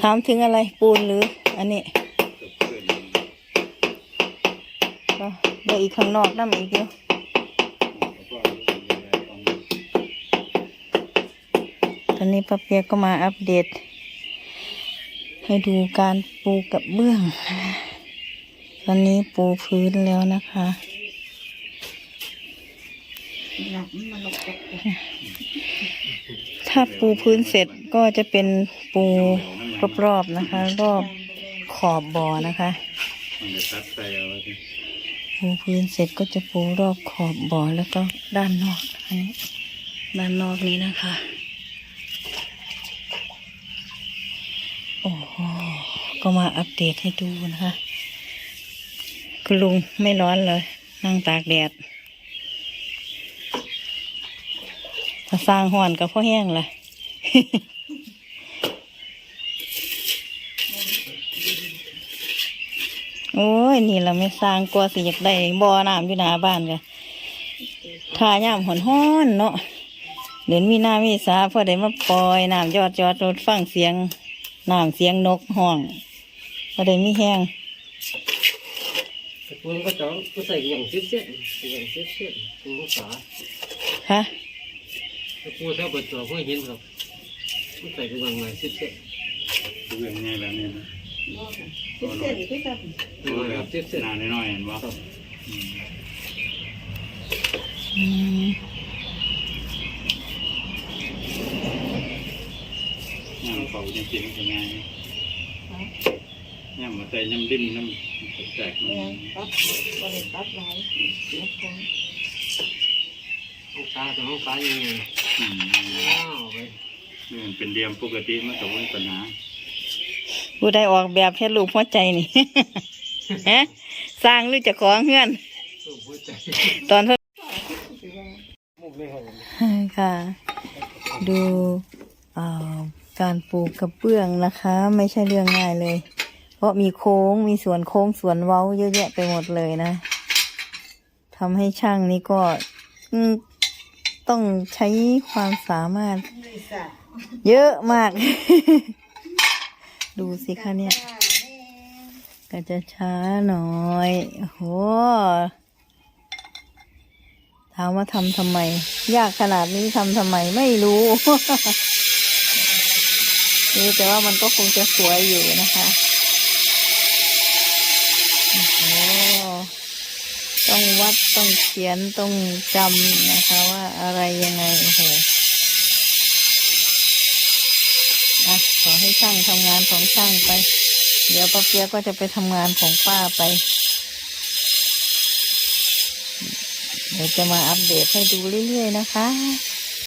ถามถึงอะไรปูนหรือ อันนี้ก็เดี๋ยวอีกข้างนอกน้ำอีกเยอะตอนนี้ป้าเปียกก็มาอัปเดต ให้ดูการปูกระเบื้อง ตอนนี้ปูพื้นแล้วนะคะ ถ้าปูพื้นเสร็จก็จะเป็นปูรอบๆนะคะ รอบขอบบ่อนะคะปูพื้นเสร็จก็จะปูรอบขอบบ่อแล้วก็ด้านนอกอันนี้ด้านนอกนี้นะคะโอ้โหก็มาอัปเดตให้ดูนะคะ คุณลุงไม่ร้อนเลย นั่งตากแดด ถ้าสร้างห่อนกับพ่อแห้งเลยโอ้ย นี่เราไม่สร้างกลัวสิอยากได้บ่อน้ำอยู่หน้าบ้านกันทาย่ามหอนห้อนๆเนาะเดี๋ยวมีหน้ามีสาพอได้มาปล่อยน้ำยอดยอดรถฟังเสียงน้ำเสียงนกห้องพอได้มีแห้งแต่ปูนก็ต้องก็ใส่อย่างเสี้ยเสี้ยอย่างเสี้ยเสี้ยปูนฝาฮะ แต่ปูถ้าเปิดตัวเพื่อเห็นครับก็ใส่กำลังมาเสี้ยเสี้ยดูอย่างง่ายแล้วเนี่ยนะตัวน้เส้อยนที่ทตัวแบบหนาน้อยๆเห็นบ่อืมอืมย่างเขาจริงๆเป็นไงย่างมาใส่ย่ำดิ้นน้ำแตกำมันเนี่ยตัดบริตัดไว้เสียคนห้องตาแต่ห้องตายังไงอืมว้าวไป นี่มันเป็นเดียมปกติมันกับว่าปัญหาผู้ได้ออกแบบแค่รูปหัวใจนี่ ฮะสร้างหรือจะของเฮือนสูบหัวใจตอนเพิ่นมุกเลยครับผมค่ะ ดูเอ่อการปลูกกระเบื้องนะคะ ไม่ใช่เรื่องง่ายเลย เพราะมีโค้งมีสวนโค้งสวนเว้าเยอะแยะไปหมดเลยนะทำให้ช่างนี่ก็อืม ต้องใช้ความสามารถนี่สะเยอะมาก ดูสิคะเนี่ย ก็จะช้าหน่อยโอ้โหถามว่าทำทำไม ยากขนาดนี้ทำทำไมไม่รู้นี่แต่ว่ามันก็คงจะสวยอยู่นะคะโอ้โห ต้องวัดต้องเขียนต้องจำนะคะว่าอะไรยังไงโอ้โหอะขอให้ช่างทำงานของช่างไป เดี๋ยวป้าเปียกก็จะไปทำงานของป้าไป เดี๋ยวจะมาอัปเดตให้ดูเรื่อยๆนะคะ